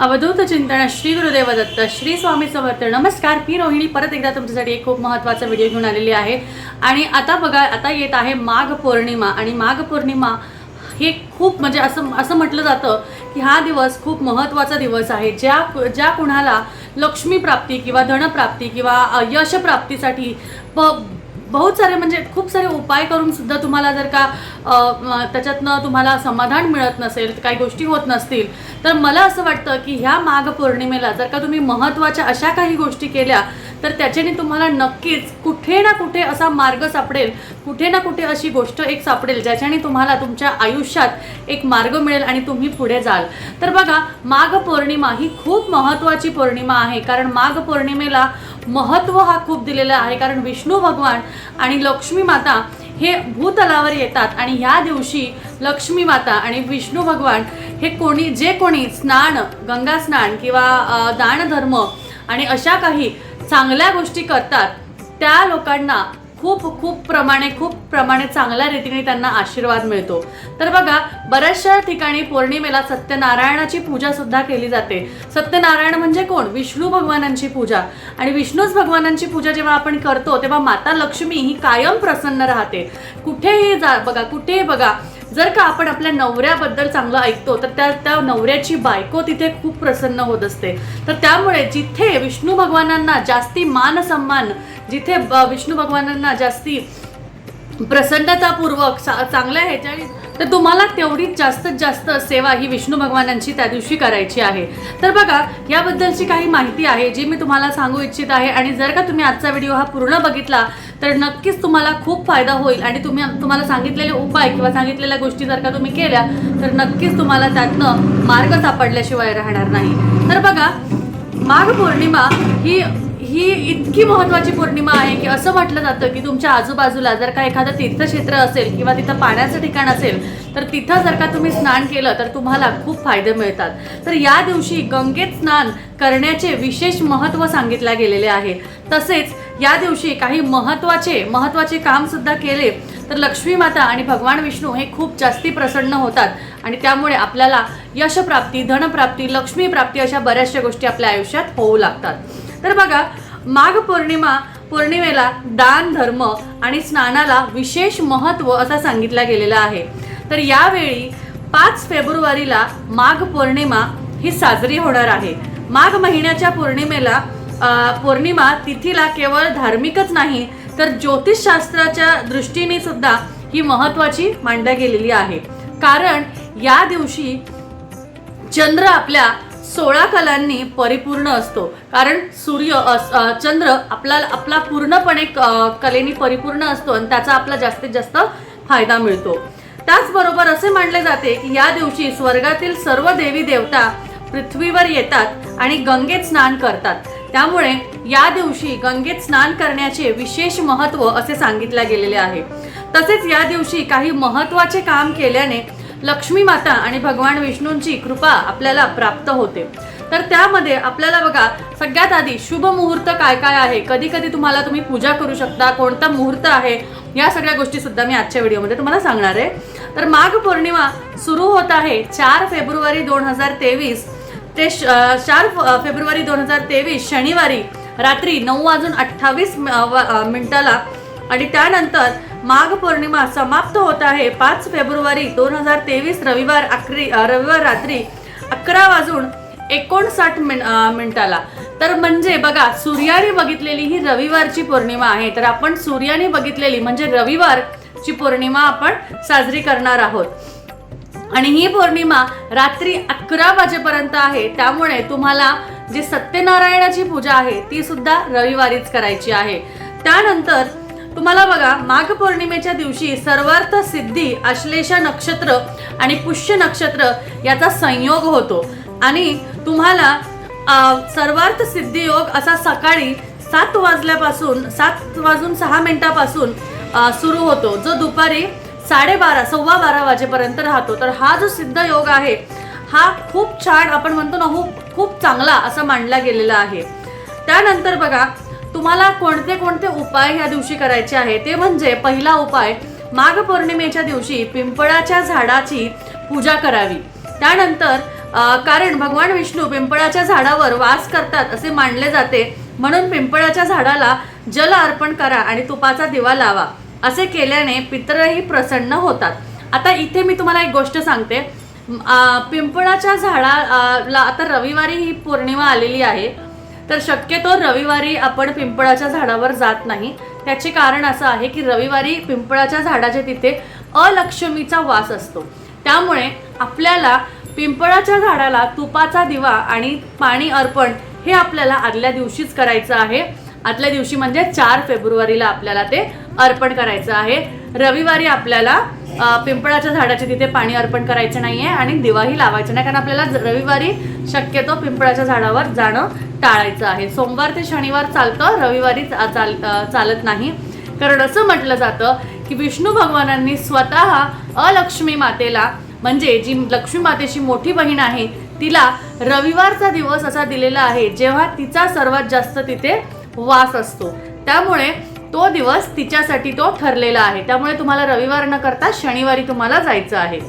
अवधूत चिंतन श्री गुरुदेव दत्त श्री स्वामी समर्थ. नमस्कार मी रोहिणी. परत एकदा तुमच्यासाठी एक खूप महत्त्वाचा व्हिडिओ घेऊन आलेली आहे. आणि आता बघा आता येत आहे माघ पौर्णिमा. आणि माघ पौर्णिमा हे खूप म्हणजे असं असं म्हटलं जातं की हा दिवस खूप महत्त्वाचा दिवस आहे. ज्या ज्या कुणाला लक्ष्मी प्राप्ती किंवा धनप्राप्ती किंवा यशप्राप्तीसाठी प बहुत सारे म्हणजे खूप सारे उपाय करून सुद्धा तुम्हाला जर का त्याच्यातनं तुम्हाला समाधान मिळत नसेल काही गोष्टी होत नसतील तर मला असं वाटतं की ह्या माघ पौर्णिमेला जर का तुम्ही महत्त्वाच्या अशा काही गोष्टी केल्या तर त्याच्याने तुम्हाला नक्कीच कुठे ना कुठे असा मार्ग सापडेल कुठे ना कुठे अशी गोष्ट एक सापडेल ज्याच्याने तुम्हाला तुमच्या आयुष्यात एक मार्ग मिळेल आणि तुम्ही पुढे जाल. तर बघा माघ पौर्णिमा ही खूप महत्त्वाची पौर्णिमा आहे कारण माघ पौर्णिमेला महत्त्व हा खूप दिलेला आहे कारण विष्णू भगवान आणि लक्ष्मी माता हे भूतलावर येतात आणि ह्या दिवशी लक्ष्मी माता आणि विष्णू भगवान हे कोणी जे कोणी स्नान गंगा स्नान किंवा दानधर्म आणि अशा काही चांगल्या गोष्टी करतात त्या लोकांना खूप खूप प्रमाणे खूप प्रमाणे चांगल्या रीतीने त्यांना आशीर्वाद मिळतो. तर बघा बऱ्याचशा ठिकाणी पौर्णिमेला सत्यनारायणाची पूजा सुद्धा केली जाते. सत्यनारायण म्हणजे कोण? विष्णू भगवानांची पूजा. आणि विष्णूच भगवानांची पूजा जेव्हा आपण करतो तेव्हा माता लक्ष्मी ही कायम प्रसन्न राहते. कुठेही जा बघा कुठेही बघा जर का आपण आपल्या नवऱ्याबद्दल चांगलं ऐकतो तर त्या त्या नवऱ्याची बायको तिथे खूप प्रसन्न होत असते. तर त्यामुळे जिथे विष्णू भगवानांना जास्ती मान सन्मान जिथे ब- विष्णू भगवानांना जास्ती प्रसन्नतापूर्वक चा- चांगल्या ह्याच्याने तर तुम्हाला तेवढीच जास्तीत जास्त सेवा ही विष्णू भगवानांची त्या दिवशी करायची आहे. तर बघा याबद्दलची काही माहिती आहे जी मी तुम्हाला सांगू इच्छित आहे. आणि जर का तुम्ही आजचा व्हिडिओ हा पूर्ण बघितला तर नक्कीच तुम्हाला खूप फायदा होईल. आणि तुम्ही तुम्हाला सांगितलेले उपाय किंवा सांगितलेल्या गोष्टी जर का तुम्ही केल्या तर नक्कीच तुम्हाला त्यातनं मार्ग सापडल्याशिवाय राहणार नाही. तर बघा माघ पौर्णिमा ही ही इतकी महत्त्वाची पौर्णिमा आहे की असं म्हटलं जातं की तुमच्या आजूबाजूला जर का एखादं तीर्थक्षेत्र असेल किंवा तिथं पाण्याचं ठिकाण असेल तर तिथं जर का तुम्ही स्नान केलं तर तुम्हाला खूप फायदे मिळतात. तर या दिवशी गंगेत स्नान करण्याचे विशेष महत्त्व सांगितले गेलेले आहे. तसेच या दिवशी काही महत्त्वाचे महत्त्वाचे काम सुद्धा केले तर लक्ष्मी माता आणि भगवान विष्णू हे खूप जास्ती प्रसन्न होतात. आणि त्यामुळे आपल्याला यशप्राप्ती धनप्राप्ती लक्ष्मीप्राप्ती अशा बऱ्याचशा गोष्टी आपल्या आयुष्यात होऊ लागतात. तर बघा माघ पौर्णिमा पौर्णिमेला दान धर्म आणि स्नानाला विशेष महत्त्व असा सांगितला गेलेला आहे. तर यावेळी पाच फेब्रुवारीला माघ पौर्णिमा ही साजरी होणार आहे. माघ महिन्याच्या पौर्णिमेला पौर्णिमा तिथीला केवळ धार्मिकच नाही तर ज्योतिषशास्त्राच्या दृष्टीने सुद्धा ही महत्वाची मांडल्या गेलेली आहे. कारण या दिवशी चंद्र आपल्या सोळा कलांनी परिपूर्ण असतो. कारण सूर्य चंद्र आपला आपला पूर्णपणे कलेनी परिपूर्ण असतो आणि त्याचा आपला जास्तीत जास्त फायदा मिळतो. त्याचबरोबर असे मानले जाते की या दिवशी स्वर्गातील सर्व देवी देवता पृथ्वीवर येतात आणि गंगेत स्नान करतात. त्यामुळे या दिवशी गंगेत स्नान करण्याचे विशेष महत्त्व असे सांगितले गेलेले आहे. तसेच या दिवशी काही महत्त्वाचे काम केल्याने लक्ष्मी माता आणि भगवान विष्णूंची कृपा आपल्याला प्राप्त होते. तर त्यामध्ये आपल्याला बघा सगळ्यात आधी शुभ मुहूर्त काय काय आहे? कधी कधी तुम्हाला तुम्ही पूजा करू शकता. कोणता मुहूर्त आहे? या सगळ्या गोष्टी सुद्धा मी आजच्या व्हिडिओमध्ये तुम्हाला सांगणार आहे. तर माघ पौर्णिमा सुरू होत आहे चार फेब्रुवारी दोन हजार तेवीस. ते चार फेब्रुवारी दोन हजार तेवीस शनिवारी रात्री नऊ वाजून अठ्ठावीस मिनिटाला आणि त्यानंतर माघ पौर्णिमा समाप्त होत आहे. पाच फेब्रुवारी दोन हजार तेवीस रविवार अकरी रविवार रात्री अकरा वाजून एकोणसाठ मिन मिनिटाला. तर म्हणजे बघा सूर्याने बघितलेली ही रविवारची पौर्णिमा आहे. तर आपण सूर्याने बघितलेली म्हणजे रविवारची पौर्णिमा आपण साजरी करणार आहोत. आणि ही पौर्णिमा रात्री अकरा वाजेपर्यंत आहे. त्यामुळे तुम्हाला जी सत्यनारायणाची पूजा आहे ती सुद्धा रविवारीच करायची आहे. त्यानंतर तुम्हाला बघा माघ पौर्णिमेच्या दिवशी सर्वार्थ सिद्धी आश्लेषा नक्षत्र आणि पुष्य नक्षत्र याचा संयोग होतो. आणि तुम्हाला सर्वार्थ सिद्धी योग असा सकाळी सात वाजल्यापासून सात वाजून सहा मिनिटापासून सुरू होतो. जो दुपारी साडेबारा सव्वा बारा वाजेपर्यंत राहतो. तर हा जो सिद्ध योग आहे हा खूप छान आपण म्हणतो ना खूप खूप चांगला असा मांडला गेलेला आहे. त्यानंतर बघा तुम्हाला कोणते कोणते उपाय ह्या दिवशी करायचे आहे? ते म्हणजे पहिला उपाय माघ पौर्णिमेच्या दिवशी पिंपळाच्या झाडाची पूजा करावी. त्यानंतर कारण भगवान विष्णू पिंपळाच्या झाडावर वास करतात असे मानले जाते. म्हणून पिंपळाच्या झाडाला जल अर्पण करा आणि तुपाचा दिवा लावा. असे केल्याने पितरही प्रसन्न होतात. आता इथे मी तुम्हाला एक गोष्ट सांगते. पिंपळाच्या झाडा ला आता रविवारी ही पौर्णिमा आलेली आहे. तर शक्यतो रविवारी आपण पिंपळाच्या झाडावर जात नाही. त्याचे कारण असं आहे की रविवारी पिंपळाच्या झाडाच्या तिथे अलक्ष्मीचा वास असतो. त्यामुळे आपल्याला पिंपळाच्या झाडाला तुपाचा दिवा आणि पाणी अर्पण हे आपल्याला आदल्या दिवशीच करायचं आहे. आदल्या दिवशी म्हणजे चार फेब्रुवारीला आपल्याला ते अर्पण करायचं आहे. रविवारी आपल्याला पिंपळाच्या झाडाचे तिथे पाणी अर्पण करायचं आहे आणि दिवाही लावायचं नाही कारण आपल्याला ज- रविवारी शक्यतो पिंपळाच्या झाडावर जाणं टाळायचं आहे. सोमवार ते शनिवार चालतं रविवारी चा- चाल चालत नाही. कारण असं म्हटलं जातं की विष्णू भगवानांनी स्वतः अलक्ष्मी मातेला म्हणजे जी लक्ष्मी मातेची मोठी बहीण आहे तिला रविवारचा दिवस असा दिलेला आहे जेव्हा तिचा सर्वात जास्त तिथे वास असतो. त्यामुळे तो दिवस तिच्यासाठी तो ठरलेला आहे. त्यामुळे तुम्हाला रविवार न करता शनिवारी तुम्हाला जायचं आहे.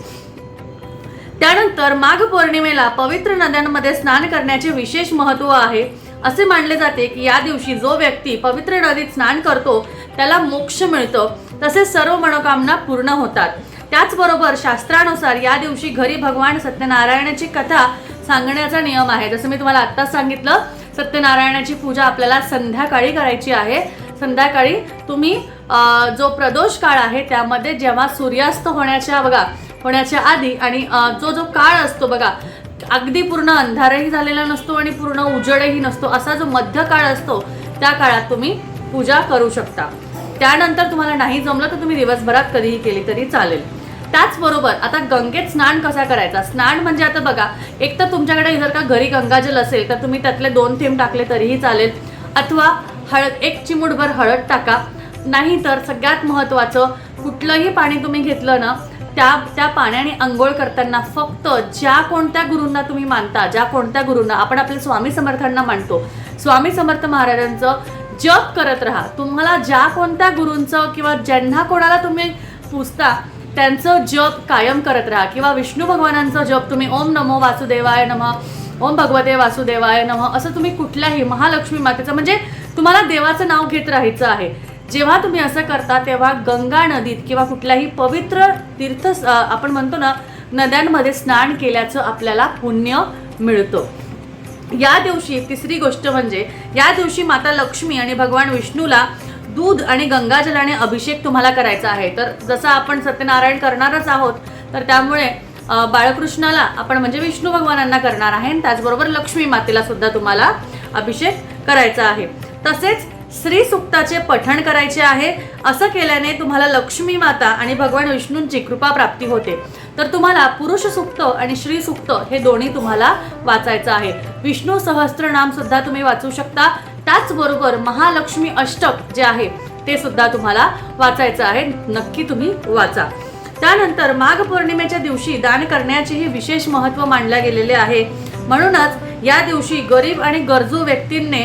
त्यानंतर माघ पौर्णिमेला पवित्र नद्यांमध्ये स्नान करण्याचे विशेष महत्त्व आहे. असे मानले जाते की या दिवशी जो व्यक्ती पवित्र नदीत स्नान करतो त्याला मोक्ष मिळतं. तसेच सर्व मनोकामना पूर्ण होतात. त्याचबरोबर शास्त्रानुसार या दिवशी घरी भगवान सत्यनारायणाची कथा सांगण्याचा नियम आहे. जसं मी तुम्हाला आत्ताच सांगितलं सत्यनारायणाची पूजा आपल्याला संध्याकाळी करायची आहे. संध्याकाळी तुम्ही जो प्रदोष काळ आहे त्यामध्ये जेव्हा सूर्यास्त होण्याच्या बघा होण्याच्या आधी आणि जो जो काळ असतो बघा अगदी पूर्ण अंधारही झालेला नसतो आणि पूर्ण उजडही नसतो असा जो मध्य काळ असतो त्या काळात तुम्ही पूजा करू शकता. त्यानंतर तुम्हाला नाही जमलं तर तुम्ही दिवसभरात कधीही केली तरी चालेल. त्याचबरोबर आता गंगेत स्नान कसा करायचा? स्नान म्हणजे आता बघा एक तर तुमच्याकडे जर का घरी गंगाजल असेल तर तुम्ही त्यातले दोन थेंब टाकले तरीही चालेल. अथवा हळद एक चिमुटभर हळद टाका. नाही तर सगळ्यात महत्त्वाचं कुठलंही पाणी तुम्ही घेतलं ना त्या त्या पाण्याने आंघोळ करताना फक्त ज्या कोणत्या गुरूंना तुम्ही मानता ज्या कोणत्या गुरूंना आपण आपल्या स्वामी समर्थांना मानतो. स्वामी समर्थ महाराजांचं जप करत राहा. तुम्हाला ज्या कोणत्या गुरूंचं किंवा ज्यांना कोणाला तुम्ही पुजता त्यांचं जप कायम करत राहा. किंवा विष्णू भगवानांचं जप तुम्ही ओम नमो वासुदेवाय नम ओम भगवते वासुदेवाय नम असं तुम्ही कुठल्याही महालक्ष्मी मातेचं म्हणजे तुम्हाला देवाचं नाव घेत राहायचं आहे. जेव्हा तुम्ही असं करता तेव्हा गंगा नदीत किंवा कुठल्याही पवित्र तीर्थ आपण म्हणतो ना नद्यांमध्ये स्नान केल्याचं आपल्याला पुण्य मिळतं. या दिवशी तिसरी गोष्ट म्हणजे या दिवशी माता लक्ष्मी आणि भगवान विष्णूला दूध आणि गंगाजलाने अभिषेक तुम्हाला करायचा आहे. तर जसं आपण सत्यनारायण करणारच आहोत तर त्यामुळे बाळकृष्णाला आपण म्हणजे विष्णू भगवानांना करणार आहे. आणि त्याचबरोबर लक्ष्मी मातेला सुद्धा तुम्हाला अभिषेक करायचा आहे. तसेच श्री सुक्ताचे पठण करायचे आहे. असं केल्याने तुम्हाला लक्ष्मी माता आणि भगवान विष्णूंची कृपा प्राप्ती होते. तर तुम्हाला पुरुष सुक्त आणि श्री सुक्त हे दोन्ही तुम्हाला वाचायचं आहे. विष्णू सहस्त्रनाम सुद्धा तुम्ही वाचू शकता. त्याचबरोबर महालक्ष्मी अष्टक जे आहे ते सुद्धा तुम्हाला वाचायचं आहे. नक्की तुम्ही वाचा. त्यानंतर माघ पौर्णिमेच्या दिवशी दान करण्याचेही विशेष महत्त्व मानले गेलेले आहे. म्हणूनच या दिवशी गरीब आणि गरजू व्यक्तींनी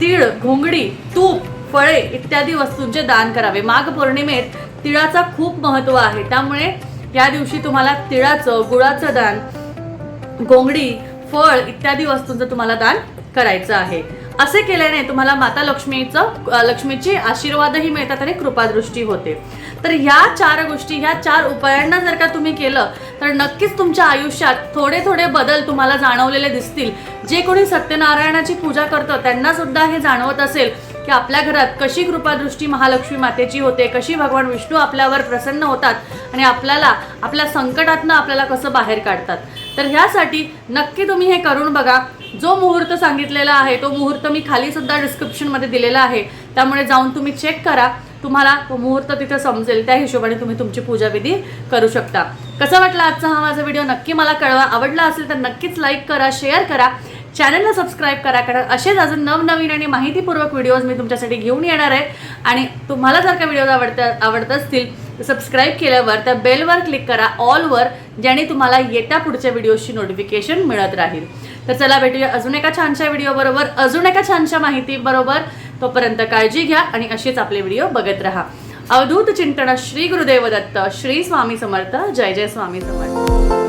तीळ घोंगडी तूप फळे इत्यादी वस्तूंचे दान करावे. माघ पौर्णिमेत तिळाचा खूप महत्त्व आहे. त्यामुळे या दिवशी तुम्हाला तिळाचं गुळाचं दान गोंगडी फळ इत्यादी वस्तूंचं तुम्हाला दान करायचं आहे. असे केल्याने तुम्हाला माता लक्ष्मीचं लक्ष्मीची लक्ष्मीचे आशीर्वादही मिळतात आणि कृपादृष्टी होते. तर ह्या चार गोष्टी ह्या चार उपायांना जर का तुम्ही केलं तर नक्कीच तुमच्या आयुष्यात थोडे थोडे बदल तुम्हाला जाणवलेले दिसतील. जे कोणी सत्यनारायणाची पूजा करतं त्यांना सुद्धा हे जाणवत असेल की आपल्या घरात कशी कृपादृष्टी महालक्ष्मी मातेची होते कशी भगवान विष्णू आपल्यावर प्रसन्न होतात आणि आपल्याला आपल्या संकटातनं आपल्याला कसं बाहेर काढतात. तर ह्यासाठी नक्की तुम्ही हे करून बघा. जो मुहूर्त सांगितलेला आहे तो मुहूर्त मी खाली सुद्धा डिस्क्रिप्शनमध्ये दिलेला आहे. त्यामुळे जाऊन तुम्ही चेक करा. तुम्हाला तो मुहूर्त तिथे समजेल. त्या हिशोबाने तुम्ही तुमची पूजाविधी करू शकता. कसा वाटला आजचा हा माझा व्हिडिओ नक्की मला कळवा. आवडला असेल तर नक्कीच लाईक करा शेअर करा. चॅनलला सबस्क्राईब करा कारण असेच अजून नवनवीन आणि माहितीपूर्वक व्हिडिओज मी तुमच्यासाठी घेऊन येणार आहे. आणि तुम्हाला जर का व्हिडिओज आवडत आवडत असतील तर सबस्क्राईब केल्यावर त्या बेलवर क्लिक करा ऑलवर ज्याने तुम्हाला येत्या पुढच्या व्हिडिओची नोटिफिकेशन मिळत राहील. तर चला भेटूया अजून एका छानशा व्हिडिओ बरोबर अजून एका छानशा माहिती बरोबर. तोपर्यंत काळजी घ्या आणि असेच आपले व्हिडिओ बघत राहा. अवधूत चिंतन श्री गुरुदेव दत्त श्री स्वामी समर्थ जय जय स्वामी समर्थ.